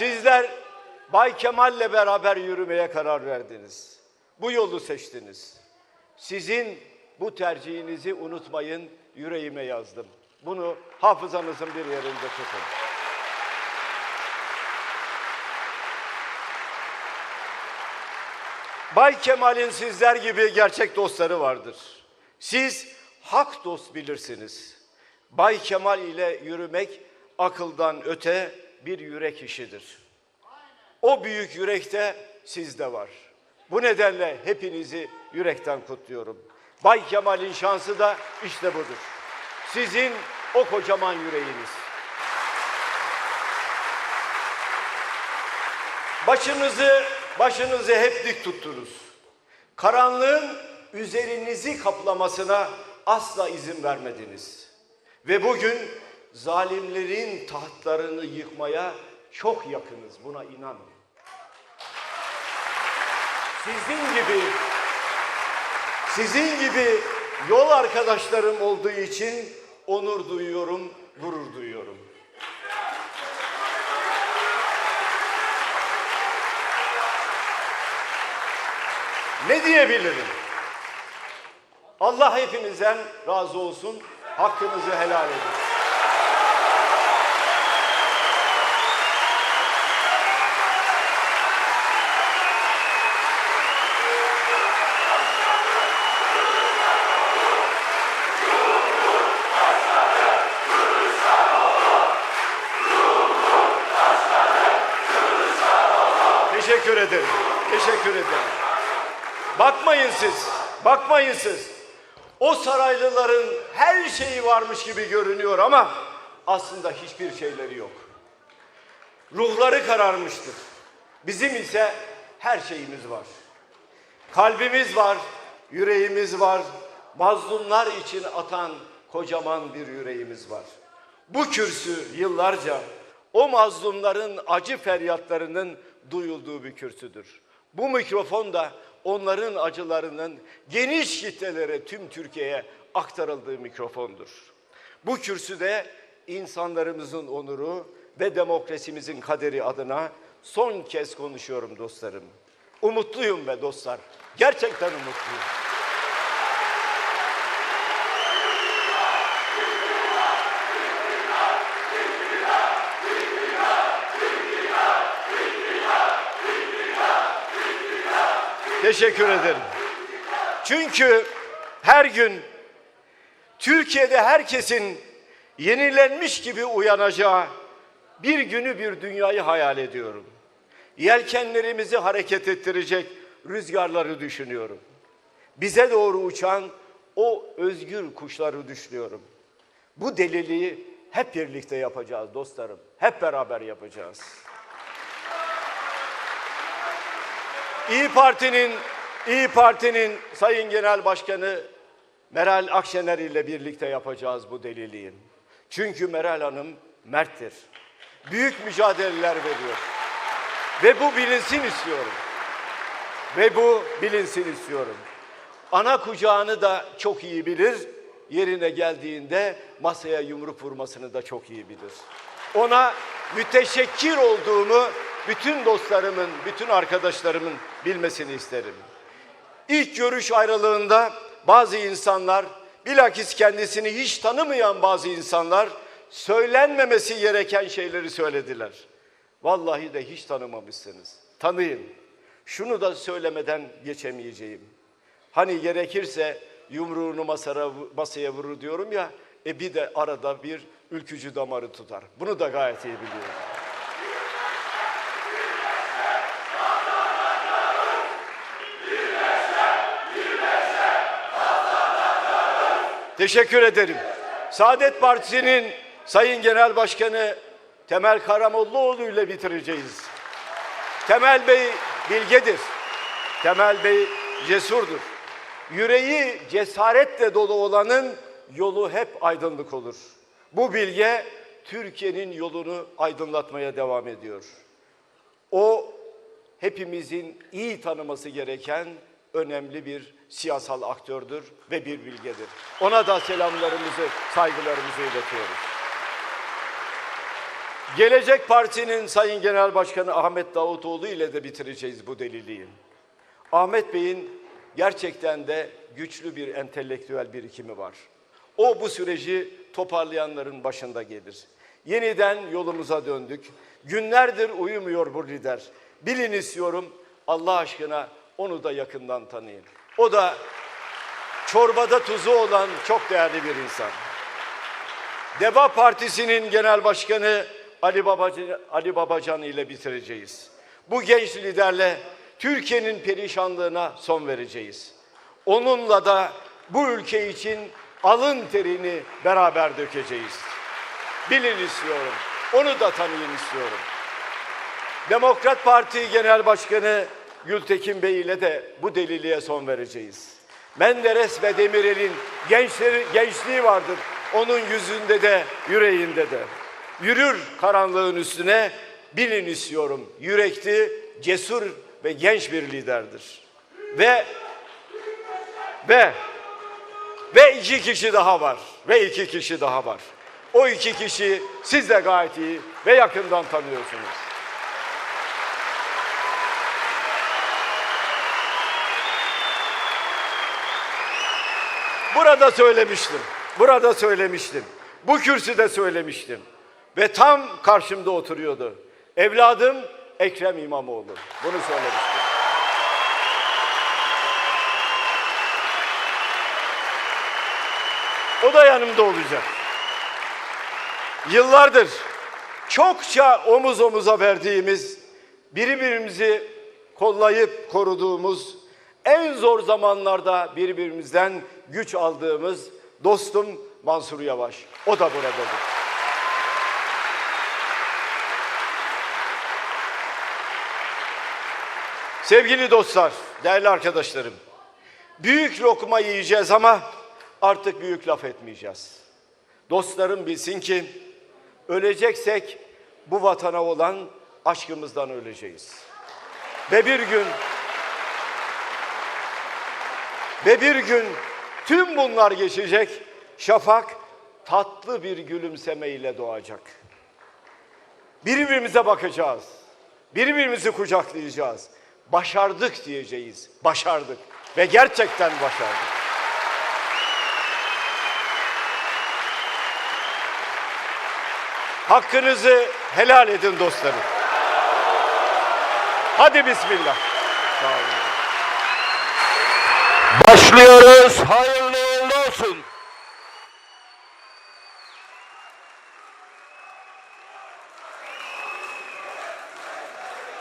Sizler Bay Kemal'le beraber yürümeye karar verdiniz. Bu yolu seçtiniz. Sizin bu tercihinizi unutmayın, yüreğime yazdım. Bunu hafızanızın bir yerinde tutun. Bay Kemal'in sizler gibi gerçek dostları vardır. Siz hak dost bilirsiniz. Bay Kemal ile yürümek akıldan öte bir yürek işidir. O büyük yürekte sizde var. Bu nedenle hepinizi yürekten kutluyorum. Bay Kemal'in şansı da işte budur. Sizin o kocaman yüreğiniz. Başınızı başınızı hep dik tuttunuz. Karanlığın üzerinizi kaplamasına asla izin vermediniz. Ve bugün zalimlerin tahtlarını yıkmaya çok yakınız. Buna inanın. Sizin gibi sizin gibi yol arkadaşlarım olduğu için onur duyuyorum, gurur duyuyorum. Ne diyebilirim? Allah hepinizden razı olsun. Hakkınızı helal edin. Teşekkür ederim. Teşekkür ederim. Bakmayın siz. Bakmayın siz. O saraylıların her şeyi varmış gibi görünüyor ama aslında hiçbir şeyleri yok. Ruhları kararmıştır. Bizim ise her şeyimiz var. Kalbimiz var, yüreğimiz var. Mazlumlar için atan kocaman bir yüreğimiz var. Bu kürsü yıllarca o mazlumların acı feryatlarının duyulduğu bir kürsüdür. Bu mikrofon da onların acılarının geniş kitlelere tüm Türkiye'ye aktarıldığı mikrofondur. Bu kürsüde insanlarımızın onuru ve demokrasimizin kaderi adına son kez konuşuyorum dostlarım. Umutluyum be dostlar. Gerçekten umutluyum. Teşekkür ederim. Çünkü her gün Türkiye'de herkesin yenilenmiş gibi uyanacağı bir günü bir dünyayı hayal ediyorum. Yelkenlerimizi hareket ettirecek rüzgarları düşünüyorum. Bize doğru uçan o özgür kuşları düşünüyorum. Bu deliliği hep birlikte yapacağız dostlarım. Hep beraber yapacağız. İyi Parti'nin İyi Parti'nin Sayın Genel Başkanı Meral Akşener ile birlikte yapacağız bu deliliği. Çünkü Meral Hanım merttir. Büyük mücadeleler veriyor. Ve bu bilinsin istiyorum. Ve bu bilinsin istiyorum. Ana kucağını da çok iyi bilir. Yerine geldiğinde masaya yumruk vurmasını da çok iyi bilir. Ona müteşekkir olduğumu bütün dostlarımın, bütün arkadaşlarımın bilmesini isterim. İlk görüş ayrılığında bazı insanlar, bilakis kendisini hiç tanımayan bazı insanlar söylenmemesi gereken şeyleri söylediler. Vallahi de hiç tanımamışsınız. Tanıyın. Şunu da söylemeden geçemeyeceğim. Hani gerekirse yumruğunu masara, masaya vurur diyorum ya, e bir de arada bir ülkücü damarı tutar. Bunu da gayet iyi biliyorum. Teşekkür ederim. Saadet Partisi'nin Sayın Genel Başkanı Temel Karamollaoğlu ile bitireceğiz. Temel Bey bilgedir. Temel Bey cesurdur. Yüreği cesaretle dolu olanın yolu hep aydınlık olur. Bu bilge Türkiye'nin yolunu aydınlatmaya devam ediyor. O hepimizin iyi tanıması gereken önemli bir siyasal aktördür ve bir bilgedir. Ona da selamlarımızı, saygılarımızı iletiyoruz. Gelecek Parti'nin Sayın Genel Başkanı Ahmet Davutoğlu ile de bitireceğiz bu deliliği. Ahmet Bey'in gerçekten de güçlü bir entelektüel birikimi var. O bu süreci toparlayanların başında gelir. Yeniden yolumuza döndük. Günlerdir uyumuyor bu lider. Bilin istiyorum Allah aşkına onu da yakından tanıyın. O da çorbada tuzu olan çok değerli bir insan. Deva Partisi'nin genel başkanı Ali Babacan, Ali Babacan ile bitireceğiz. Bu genç liderle Türkiye'nin perişanlığına son vereceğiz. Onunla da bu ülke için alın terini beraber dökeceğiz. Bilin istiyorum. Onu da tanıyın istiyorum. Demokrat Parti Genel Başkanı Gültekin Bey ile de bu deliliğe son vereceğiz. Menderes ve Demirel'in gençleri, gençliği vardır. Onun yüzünde de yüreğinde de. Yürür karanlığın üstüne bilin istiyorum. Yürekli, cesur ve genç bir liderdir. Ve ve ve iki kişi daha var. Ve iki kişi daha var. O iki kişi siz de gayet iyi ve yakından tanıyorsunuz. Burada söylemiştim. Burada söylemiştim. Bu kürsüde söylemiştim. Ve tam karşımda oturuyordu. Evladım Ekrem İmamoğlu. Bunu söylemiştim. O da yanımda olacak. Yıllardır çokça omuz omuza verdiğimiz, birbirimizi kollayıp koruduğumuz, en zor zamanlarda birbirimizden güç aldığımız dostum Mansur Yavaş. O da buradadır. Sevgili dostlar, değerli arkadaşlarım. Büyük lokma yiyeceğiz ama artık büyük laf etmeyeceğiz. Dostlarım bilsin ki öleceksek bu vatana olan aşkımızdan öleceğiz. Ve bir gün ve bir gün tüm bunlar geçecek. Şafak tatlı bir gülümsemeyle doğacak. Birbirimize bakacağız. Birbirimizi kucaklayacağız. Başardık diyeceğiz. Başardık. Ve gerçekten başardık. Hakkınızı helal edin dostlarım. Hadi bismillah. Sağ olun. Başlıyoruz. Hayır.